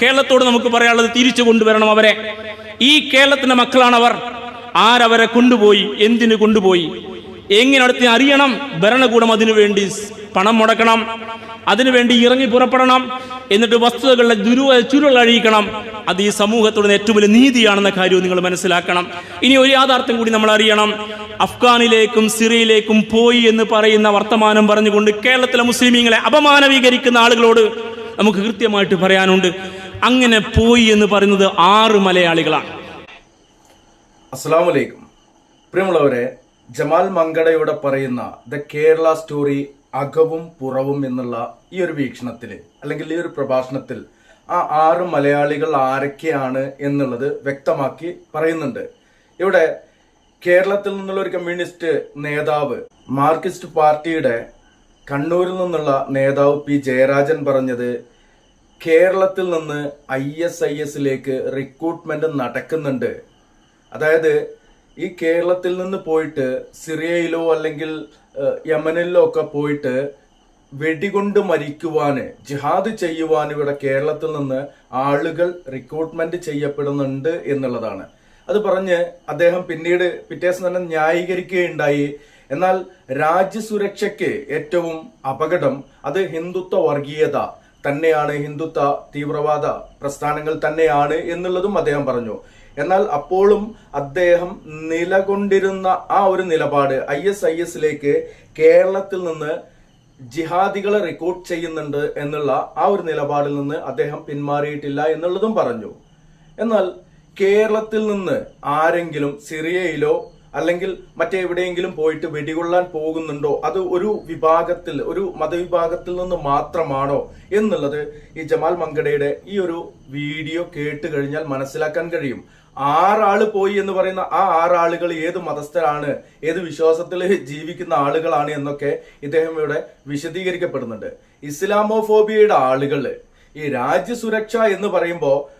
കേരളത്തോട് നമുക്ക് പറയാനുള്ളത് തിരിച്ചു കൊണ്ടുവരണം അവരെ. ഈ കേരളത്തിന്റെ മക്കളാണ് അവർ ആരവരെ കൊണ്ടുപോയി? എന്തിനു കൊണ്ടുപോയി? എങ്ങനെ അടുത്ത് അറിയണം? ഭരണകൂടം അതിനുവേണ്ടി പണം മുടക്കണം. അതിനുവേണ്ടി ഇറങ്ങി പുറപ്പെടണം. എന്നിട്ട് വസ്തുതകളുടെ ദുരു ചുരുളഴിക്കണം അത് ഈ സമൂഹത്തോട് ഏറ്റവും വലിയ നീതിയാണെന്ന കാര്യവും നിങ്ങൾ മനസ്സിലാക്കണം. ഇനി ഒരു യാഥാർത്ഥ്യം കൂടി നമ്മൾ അറിയണം. അഫ്ഗാനിലേക്കും സിറിയയിലേക്കും പോയി എന്ന് പറയുന്ന വർത്തമാനം പറഞ്ഞുകൊണ്ട് കേരളത്തിലെ മുസ്ലിമീങ്ങളെ അപമാനവീകരിക്കുന്ന ആളുകളോട് നമുക്ക് കൃത്യമായിട്ട് പറയാനുണ്ട്. അങ്ങനെ പോയി എന്ന് പറയുന്നത് ആറ് മലയാളികളാണ്. അസ്സാം പ്രിയമുള്ളവരെ ജമാൽ മങ്കടയോടെ പറയുന്ന ദ കേരള സ്റ്റോറി അകവും പുറവും എന്നുള്ള ഈ ഒരു വീക്ഷണത്തിൽ അല്ലെങ്കിൽ ഈ ഒരു പ്രഭാഷണത്തിൽ ആ ആറ് മലയാളികൾ ആരൊക്കെയാണ് എന്നുള്ളത് വ്യക്തമാക്കി പറയുന്നുണ്ട്. ഇവിടെ കേരളത്തിൽ നിന്നുള്ള ഒരു കമ്മ്യൂണിസ്റ്റ് നേതാവ് മാർക്സിസ്റ്റ് പാർട്ടിയുടെ കണ്ണൂരിൽ നിന്നുള്ള നേതാവ് പി ജയരാജൻ പറഞ്ഞത് കേരളത്തിൽ നിന്ന് ഐ എസ് ഐ എസിലേക്ക് റിക്രൂട്ട്മെന്റ് നടക്കുന്നുണ്ട്. അതായത് ഈ കേരളത്തിൽ നിന്ന് പോയിട്ട് സിറിയയിലോ അല്ലെങ്കിൽ യമനിലോ ഒക്കെ പോയിട്ട് വെടികൊണ്ട് മരിക്കുവാന് ജിഹാദ് ചെയ്യുവാൻ ഇവിടെ കേരളത്തിൽ നിന്ന് ആളുകൾ റിക്രൂട്ട്മെന്റ് ചെയ്യപ്പെടുന്നുണ്ട് എന്നുള്ളതാണ്. അത് പറഞ്ഞ് അദ്ദേഹം പിന്നീട് പിറ്റേസം തന്നെ ന്യായീകരിക്കുകയുണ്ടായി. എന്നാൽ രാജ്യസുരക്ഷയ്ക്ക് ഏറ്റവും അപകടം അത് ഹിന്ദുത്വ വർഗീയത. തന്നെയാണ് ഹിന്ദുത്വ തീവ്രവാദ പ്രസ്ഥാനങ്ങൾ തന്നെയാണ് എന്നുള്ളതും അദ്ദേഹം പറഞ്ഞു. എന്നാൽ അപ്പോഴും അദ്ദേഹം നിലകൊണ്ടിരുന്ന ആ ഒരു നിലപാട് ഐ എസ് ഐ എസിലേക്ക് കേരളത്തിൽ നിന്ന് ജിഹാദികളെ റിക്രൂട്ട് ചെയ്യുന്നുണ്ട് എന്നുള്ള ആ ഒരു നിലപാടിൽ നിന്ന് അദ്ദേഹം പിന്മാറിയിട്ടില്ല എന്നുള്ളതും പറഞ്ഞു. എന്നാൽ കേരളത്തിൽ നിന്ന് ആരെങ്കിലും സിറിയയിലോ അല്ലെങ്കിൽ മറ്റെവിടെയെങ്കിലും പോയിട്ട് വെടികൊള്ളാൻ പോകുന്നുണ്ടോ? അത് ഒരു വിഭാഗത്തിൽ ഒരു മതവിഭാഗത്തിൽ നിന്ന് മാത്രമാണോ എന്നുള്ളത് ഈ ജമാൽ മങ്കടയുടെ ഈ ഒരു വീഡിയോ കേട്ട് കഴിഞ്ഞാൽ മനസ്സിലാക്കാൻ കഴിയും. ആറാൾ പോയി എന്ന് പറയുന്ന ആ ആറാളുകൾ ഏത് മതസ്ഥരാണ് ഏത് വിശ്വാസത്തിൽ ജീവിക്കുന്ന ആളുകളാണ് എന്നൊക്കെ ഇദ്ദേഹം ഇവിടെ വിശദീകരിക്കപ്പെടുന്നുണ്ട്. ഇസ്ലാമോഫോബിയയുടെ ആളുകൾ ഈ രാജ്യസുരക്ഷ എന്ന് പറയുമ്പോ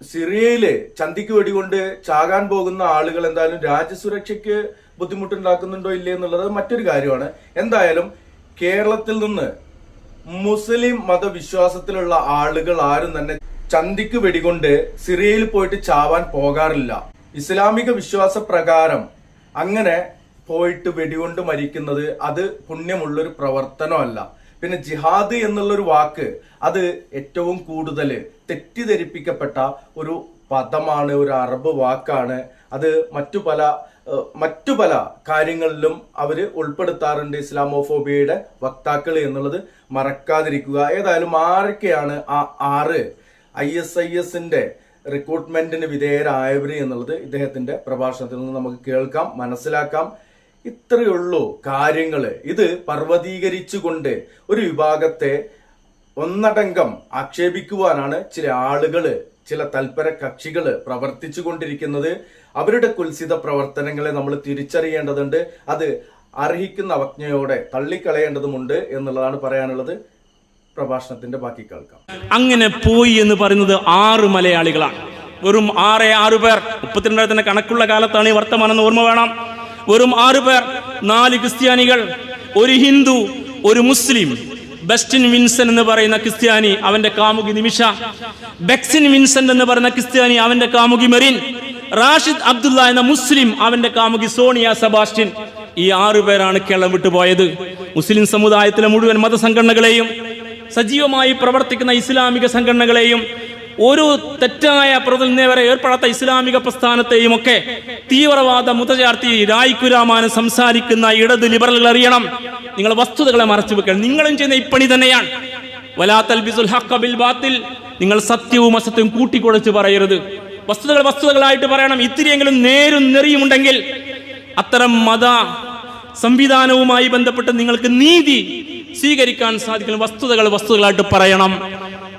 സിറിയയിൽ ചന്തിക്ക് വെടികൊണ്ട് ചാകാൻ പോകുന്ന ആളുകൾ എന്തായാലും രാജ്യസുരക്ഷയ്ക്ക് ബുദ്ധിമുട്ടുണ്ടാക്കുന്നുണ്ടോ ഇല്ലേ എന്നുള്ളത് മറ്റൊരു കാര്യമാണ്. എന്തായാലും കേരളത്തിൽ നിന്ന് മുസ്ലിം മതവിശ്വാസത്തിലുള്ള ആളുകൾ ആരും തന്നെ ചന്തിക്ക് വെടികൊണ്ട് സിറിയയിൽ പോയിട്ട് ചാവാൻ പോകാറില്ല. ഇസ്ലാമിക വിശ്വാസ പ്രകാരം അങ്ങനെ പോയിട്ട് വെടികൊണ്ട് മരിക്കുന്നത് അത് പുണ്യമുള്ളൊരു പ്രവർത്തനമല്ല. പിന്നെ ജിഹാദ് എന്നുള്ളൊരു വാക്ക് അത് ഏറ്റവും കൂടുതൽ തെറ്റിദ്ധരിപ്പിക്കപ്പെട്ട ഒരു പദമാണ് ഒരു അറബ് വാക്കാണ്. അത് മറ്റു പല മറ്റു പല കാര്യങ്ങളിലും അവർ ഉൾപ്പെടുത്താറുണ്ട് ഇസ്ലാമോഫോബിയയുടെ വക്താക്കൾ എന്നുള്ളത് മറക്കാതിരിക്കുക. ഏതായാലും ആരൊക്കെയാണ് ആ ആറ്? ഐ എസ് ഐ എസിന്റെ റിക്രൂട്ട്മെന്റിന് വിധേയരായവര് എന്നുള്ളത് ഇദ്ദേഹത്തിന്റെ പ്രഭാഷണത്തിൽ നിന്ന് നമുക്ക് കേൾക്കാം മനസ്സിലാക്കാം. ഇത്രയേ ഉള്ളൂ കാര്യങ്ങൾ. ഇത് പർവതീകരിച്ചുകൊണ്ട് ഒരു വിഭാഗത്തെ ഒന്നടങ്കം ആക്ഷേപിക്കുവാനാണ് ചില ആളുകൾ ചില തൽപര കക്ഷികൾ പ്രവർത്തിച്ചു കൊണ്ടിരിക്കുന്നത് അവരുടെ കുൽസിത പ്രവർത്തനങ്ങളെ നമ്മൾ തിരിച്ചറിയേണ്ടതുണ്ട്. അത് അർഹിക്കുന്ന അവജ്ഞയോടെ തള്ളിക്കളയേണ്ടതുമുണ്ട് എന്നുള്ളതാണ് പറയാനുള്ളത്. പ്രഭാഷണത്തിന്റെ ബാക്കി കേൾക്കാം. അങ്ങനെ പോയി എന്ന് പറയുന്നത് ആറ് മലയാളികളാണ്. വെറും ആറേ ആറ് പേർ. മുപ്പത്തിരണ്ടായിരത്തിന്റെ കണക്കുള്ള കാലത്താണ് ഈ വർത്തമാനം ഓർമ്മ വേണം. വെറും ആറു പേർ നാല് ക്രിസ്ത്യാനികൾ ഒരു ഹിന്ദു ഒരു മുസ്ലിം. ബെസ്റ്റിൻ വിൻസൻ എന്ന് പറയുന്ന ക്രിസ്ത്യാനി അവന്റെ കാമുകി നിമിഷ. ബെക്സിൻ വിൻസെന്റ് എന്ന് പറയുന്ന ക്രിസ്ത്യാനി അവന്റെ കാമുകി മെറിൻ. റാഷിദ് അബ്ദുള്ള എന്ന മുസ്ലിം അവന്റെ കാമുകി സോണിയ സെബാസ്റ്റ്യൻ. ഈ ആറു പേരാണ് കേരളം വിട്ടുപോയത് മുസ്ലിം സമുദായത്തിലെ മുഴുവൻ മതസംഘടനകളെയും സജീവമായി പ്രവർത്തിക്കുന്ന ഇസ്ലാമിക സംഘടനകളെയും ഒരു തെറ്റായ പ്രതിനിധിവരെ ഏർപ്പെടാത്ത ഇസ്ലാമിക പ്രസ്ഥാനത്തെയും ഒക്കെ തീവ്രവാദ മുതചാർത്തി രായ്ക്കുരാമാന് സംസാരിക്കുന്ന ഇടത് ലിബറലുകൾ അറിയണം. നിങ്ങൾ വസ്തുതകളെ മറച്ചു വെക്കണം നിങ്ങളും ചെയ്യുന്ന ഇപ്പണി തന്നെയാണ്. വലാത്തൽ ബിസുൽ ഹക്ക ബിൽ ബാത്തിൽ നിങ്ങൾ സത്യവും അസത്യവും കൂട്ടിക്കുഴച്ച് പറയരുത്. വസ്തുതകൾ വസ്തുതകളായിട്ട് പറയണം. ഇത്തിരിയെങ്കിലും നേരും നെറിയുമുണ്ടെങ്കിൽ അത്തരം മത സംവിധാനവുമായി ബന്ധപ്പെട്ട് നിങ്ങൾക്ക് നീതി സ്വീകരിക്കാൻ സാധിക്കുന്ന വസ്തുതകൾ വസ്തുതകളായിട്ട് പറയണം.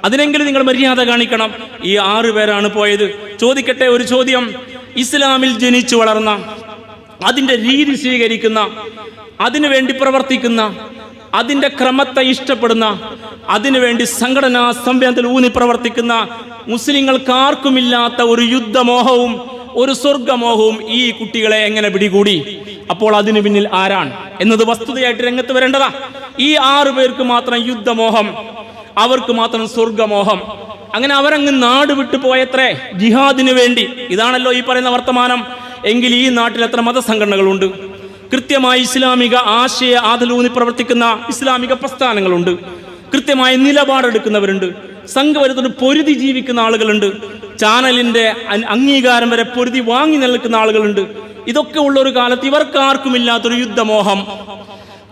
അതിനെങ്കിലും നിങ്ങൾ മര്യാദ കാണിക്കണം. ഈ ആറു പേരാണ് പോയത്. ചോദിക്കട്ടെ ഒരു ചോദ്യം. ഇസ്ലാമിൽ ജനിച്ചു വളർന്ന അതിന്റെ രീതി സ്വീകരിക്കുന്ന അതിനു വേണ്ടി പ്രവർത്തിക്കുന്ന അതിന്റെ ക്രമത്തെ ഇഷ്ടപ്പെടുന്ന അതിനുവേണ്ടി സംഘടനാ സംവിധാനത്തിൽ ഊന്നി പ്രവർത്തിക്കുന്ന മുസ്ലിങ്ങൾക്ക് ആർക്കുമില്ലാത്ത ഒരു യുദ്ധമോഹവും ഒരു സ്വർഗമോഹവും ഈ കുട്ടികളെ എങ്ങനെ പിടികൂടി? അപ്പോൾ അതിനു പിന്നിൽ ആരാണ്? എന്നത് വസ്തുതയായിട്ട് രംഗത്ത് വരേണ്ടതാ. ഈ ആറു പേർക്ക് മാത്രം യുദ്ധമോഹം അവർക്ക് മാത്രം സ്വർഗമോഹം അങ്ങനെ അവരങ്ങ് നാട് വിട്ടു പോയത്രേ ജിഹാദിന് വേണ്ടി. ഇതാണല്ലോ ഈ പറയുന്ന വർത്തമാനം. എങ്കിൽ ഈ നാട്ടിൽ എത്ര മതസംഘടനകളുണ്ട്? കൃത്യമായി ഇസ്ലാമിക ആശയ ആദലൂന്നി പ്രവർത്തിക്കുന്ന ഇസ്ലാമിക പ്രസ്ഥാനങ്ങളുണ്ട്. കൃത്യമായ നിലപാടെടുക്കുന്നവരുണ്ട്. സംഘപരിതോട് പൊരുതി ജീവിക്കുന്ന ആളുകളുണ്ട്. ചാനലിന്റെ അംഗീകാരം വരെ പൊരുതി വാങ്ങി നിൽക്കുന്ന ആളുകളുണ്ട്. ഇതൊക്കെ ഉള്ള ഒരു കാലത്ത് ഇവർക്കാർക്കുമില്ലാത്തൊരു യുദ്ധമോഹം.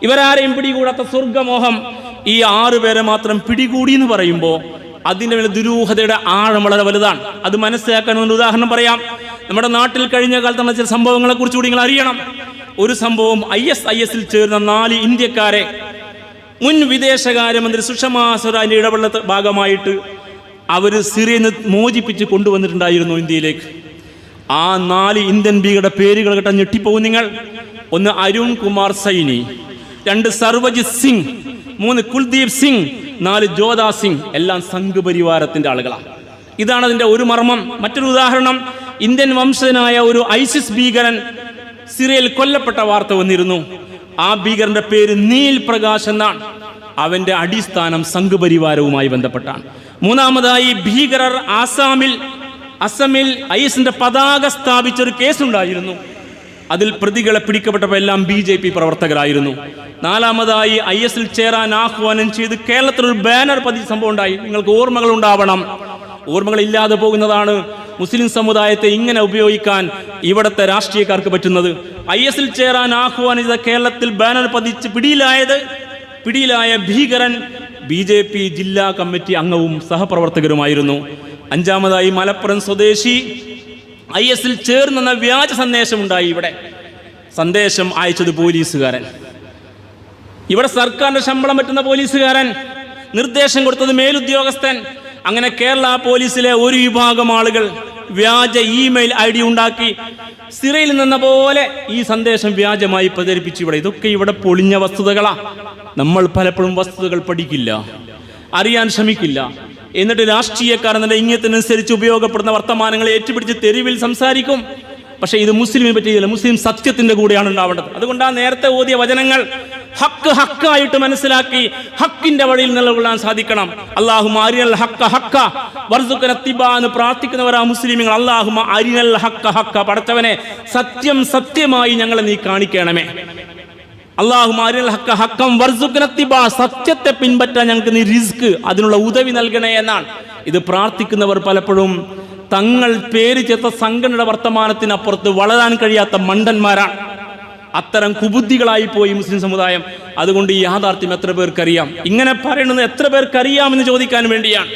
ഇവരാരെയും പിടികൂടാത്ത സ്വർഗമോഹം ഈ ആറു പേരെ മാത്രം പിടികൂടി എന്ന് പറയുമ്പോൾ അതിന്റെ മേലെ ദുരൂഹതയുടെ ആഴം വളരെ വലുതാണ്. അത് മനസ്സിലാക്കാൻ ഒരു ഉദാഹരണം പറയാം. നമ്മുടെ നാട്ടിൽ കഴിഞ്ഞ കാലത്ത് നമ്മൾ ചില സംഭവങ്ങളെ കുറിച്ച് കൂടി നിങ്ങൾ അറിയണം. ഒരു സംഭവം ഐ എസ് ഐ എസിൽ ചേർന്ന നാല് ഇന്ത്യക്കാരെ മുൻ വിദേശകാര്യമന്ത്രി സുഷമാ സ്വരാജിന്റെ ഇടപെടൽ ഭാഗമായിട്ട് അവർ സിറിയയിൽ നിന്ന് മോചിപ്പിച്ച് കൊണ്ടുവന്നിട്ടുണ്ടായിരുന്നു ഇന്ത്യയിലേക്ക്. ആ നാല് ഇന്ത്യൻ ഭീകരുടെ പേരുകൾ കേട്ടാൽ ഞെട്ടിപ്പോകും നിങ്ങൾ. ഒന്ന് അരുൺ കുമാർ സൈനി രണ്ട് സർവജിത് സിംഗ് മൂന്ന് കുൽദീപ് സിംഗ് നാല് ജോധാ സിംഗ് എല്ലാം സംഘപരിവാരത്തിന്റെ ആളുകളാണ് ഇതാണ് അതിന്റെ ഒരു മർമ്മം. മറ്റൊരു ഉദാഹരണം ഇന്ത്യൻ വംശജനായ ഒരു ഐസിസ് ഭീകരൻ സിറിയയിൽ കൊല്ലപ്പെട്ട വാർത്ത വന്നിരുന്നു. ആ ഭീകരന്റെ പേര് നീൽ പ്രകാശ് എന്നാണ്. അവന്റെ അടിസ്ഥാനം സംഘപരിവാരവുമായി ബന്ധപ്പെട്ടാണ്. മൂന്നാമതായി ഭീകരർ ആസാമിൽ അസമിൽ ഐസിന്റെ പതാക സ്ഥാപിച്ച ഒരു കേസുണ്ടായിരുന്നു. അതിൽ പ്രതികളെ പിടിക്കപ്പെട്ടപ്പോൾ എല്ലാം ബി ജെ പി പ്രവർത്തകരായിരുന്നു. നാലാമതായി ഐ എസിൽ ചേരാൻ ആഹ്വാനം ചെയ്ത് കേരളത്തിൽ ഒരു ബാനർ പതി സംഭവം ഉണ്ടായി. നിങ്ങൾക്ക് ഓർമ്മകൾ ഉണ്ടാവണം. ഓർമ്മകൾ ഇല്ലാതെ പോകുന്നതാണ് മുസ്ലിം സമുദായത്തെ ഇങ്ങനെ ഉപയോഗിക്കാൻ ഇവിടുത്തെ രാഷ്ട്രീയക്കാർക്ക് പറ്റുന്നത്. ഐ എസിൽ ചേരാൻ ആഹ്വാനം ചെയ്ത കേരളത്തിൽ ബാനർ പതിച്ച് പിടിയിലായത് പിടിയിലായ ഭീകരൻ ബി ജെ പി ജില്ലാ കമ്മിറ്റി അംഗവും സഹപ്രവർത്തകരുമായിരുന്നു. അഞ്ചാമതായി മലപ്പുറം സ്വദേശി ഐ എസിൽ ചേർന്നെന്ന വ്യാജ സന്ദേശം ഉണ്ടായി ഇവിടെ. സന്ദേശം അയച്ചത് പോലീസുകാരൻ. ഇവിടെ സർക്കാരിന്റെ ശമ്പളം പറ്റുന്ന പോലീസുകാരൻ. നിർദ്ദേശം കൊടുത്തത് മേലുദ്യോഗസ്ഥൻ. അങ്ങനെ കേരള പോലീസിലെ ഒരു വിഭാഗം ആളുകൾ വ്യാജ ഇമെയിൽ ഐ ഡി ഉണ്ടാക്കി സിറയിൽ നിന്ന പോലെ ഈ സന്ദേശം വ്യാജമായി പ്രചരിപ്പിച്ചു ഇവിടെ. ഇതൊക്കെ ഇവിടെ പൊളിഞ്ഞ വസ്തുതകളാ. നമ്മൾ പലപ്പോഴും വസ്തുതകൾ പഠിക്കില്ല. അറിയാൻ ശ്രമിക്കില്ല. എന്നിട്ട് രാഷ്ട്രീയക്കാർ എന്നെ ഇങ്ങനത്തിനനുസരിച്ച് ഉപയോഗപ്പെടുന്ന വർത്തമാനങ്ങളെ ഏറ്റുപിടിച്ച് തെരുവിൽ സംസാരിക്കും. പക്ഷേ ഇത് മുസ്ലിമിനെ പറ്റിയില്ല മുസ്ലിം സത്യത്തിന്റെ കൂടെയാണ് ഉണ്ടാവേണ്ടത്. അതുകൊണ്ട് ആ നേരത്തെ ഓതിയ വചനങ്ങൾ ഹക്ക് ഹക്കായിട്ട് മനസ്സിലാക്കി ഹക്കിന്റെ വഴിയിൽ നിലകൊള്ളാൻ സാധിക്കണം. അള്ളാഹു അരിനൽ ഹക്ക ഹക്ക. തിബ എന്ന് പ്രാർത്ഥിക്കുന്നവരാ മുസ്ലിമുകൾ അള്ളാഹുമ അരിനൽ ഹക്ക ഹക്ക. പടച്ചവനെ സത്യം സത്യമായി ഞങ്ങളെ നീ കാണിക്കണമേ. സത്യത്തെ പിൻപറ്റാൻ ഞങ്ങൾക്ക് നീ റിസ്ക് അതിനുള്ള ഉദവി നൽകണേ എന്നാണ്. ഇത് പ്രാർത്ഥിക്കുന്നവർ പലപ്പോഴും തങ്ങൾ പേര് ചേർത്ത സംഘടനയുടെ വർത്തമാനത്തിനപ്പുറത്ത് വളരാൻ കഴിയാത്ത മണ്ടന്മാരാണ്. അത്തരം കുബുദ്ധികളായി പോയി മുസ്ലിം സമുദായം. അതുകൊണ്ട് ഈ യാഥാർത്ഥ്യം എത്ര പേർക്കറിയാം? ഇങ്ങനെ പറയുന്നത് എത്ര പേർക്കറിയാമെന്ന് ചോദിക്കാൻ വേണ്ടിയാണ്.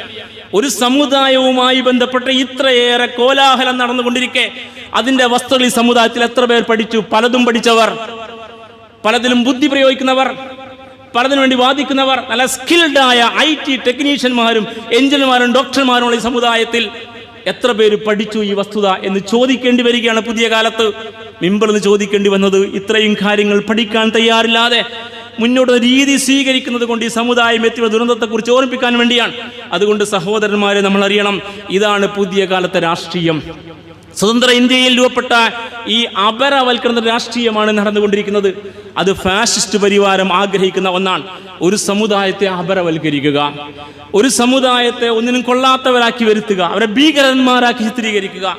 ഒരു സമുദായവുമായി ബന്ധപ്പെട്ട് ഇത്രയേറെ കോലാഹലം നടന്നുകൊണ്ടിരിക്കെ അതിന്റെ വസ്തുതകൾ ഈ സമുദായത്തിൽ എത്ര പേർ പഠിച്ചു? പലതും പഠിച്ചവർ. പലതിലും ബുദ്ധി പ്രയോഗിക്കുന്നവർ പലതിനു വേണ്ടി വാദിക്കുന്നവർ നല്ല സ്കിൽഡായ ഐ ടി ടെക്നീഷ്യന്മാരും എഞ്ചിനീയർമാരും ഡോക്ടർമാരുമുള്ള ഈ സമുദായത്തിൽ എത്ര പേര് പഠിച്ചു ഈ വസ്തുത എന്ന് ചോദിക്കേണ്ടി വരികയാണ് പുതിയ കാലത്ത്. മിമ്പറിൽ നിന്ന് ചോദിക്കേണ്ടി വന്നത് ഇത്രയും കാര്യങ്ങൾ പഠിക്കാൻ തയ്യാറില്ലാതെ മുന്നോട്ട് രീതി സ്വീകരിക്കുന്നത് കൊണ്ട് ഈ സമുദായം എത്തിയ ദുരന്തത്തെക്കുറിച്ച് ഓർമ്മിപ്പിക്കാൻ വേണ്ടിയാണ്. അതുകൊണ്ട് സഹോദരന്മാരെ നമ്മൾ അറിയണം ഇതാണ് പുതിയ കാലത്തെ രാഷ്ട്രീയം. സ്വതന്ത്ര ഇന്ത്യയിൽ രൂപപ്പെട്ട ഈ അപരവൽക്കരണ രാഷ്ട്രീയമാണ് നടന്നുകൊണ്ടിരിക്കുന്നത്. അത് ഫാഷിസ്റ്റ് പരിവാരം ആഗ്രഹിക്കുന്ന ഒന്നാണ്. ഒരു സമുദായത്തെ അപരവൽക്കരിക്കുക. ഒരു സമുദായത്തെ ഒന്നിനും കൊള്ളാത്തവരാക്കി വരുത്തുക. അവരെ ഭീകരന്മാരാക്കി ചിത്രീകരിക്കുക.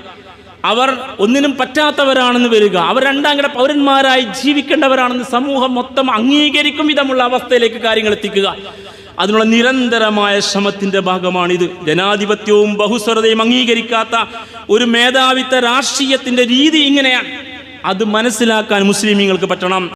അവർ ഒന്നിനും പറ്റാത്തവരാണെന്ന് വരിക. അവർ രണ്ടാം കിട പൗരന്മാരായി ജീവിക്കേണ്ടവരാണെന്ന് സമൂഹം മൊത്തം അംഗീകരിക്കും വിധമുള്ള അവസ്ഥയിലേക്ക് കാര്യങ്ങൾ എത്തിക്കുക. അതിനുള്ള നിരന്തരമായ ശ്രമത്തിന്റെ ഭാഗമാണിത്. ജനാധിപത്യവും ബഹുസ്വരതയും അംഗീകരിക്കാത്ത ഒരു മേധാവിത്വ രാഷ്ട്രീയത്തിന്റെ രീതി ഇങ്ങനെയാണ്. അത് മനസ്സിലാക്കാൻ മുസ്ലിമീങ്ങൾക്ക് പറ്റണം.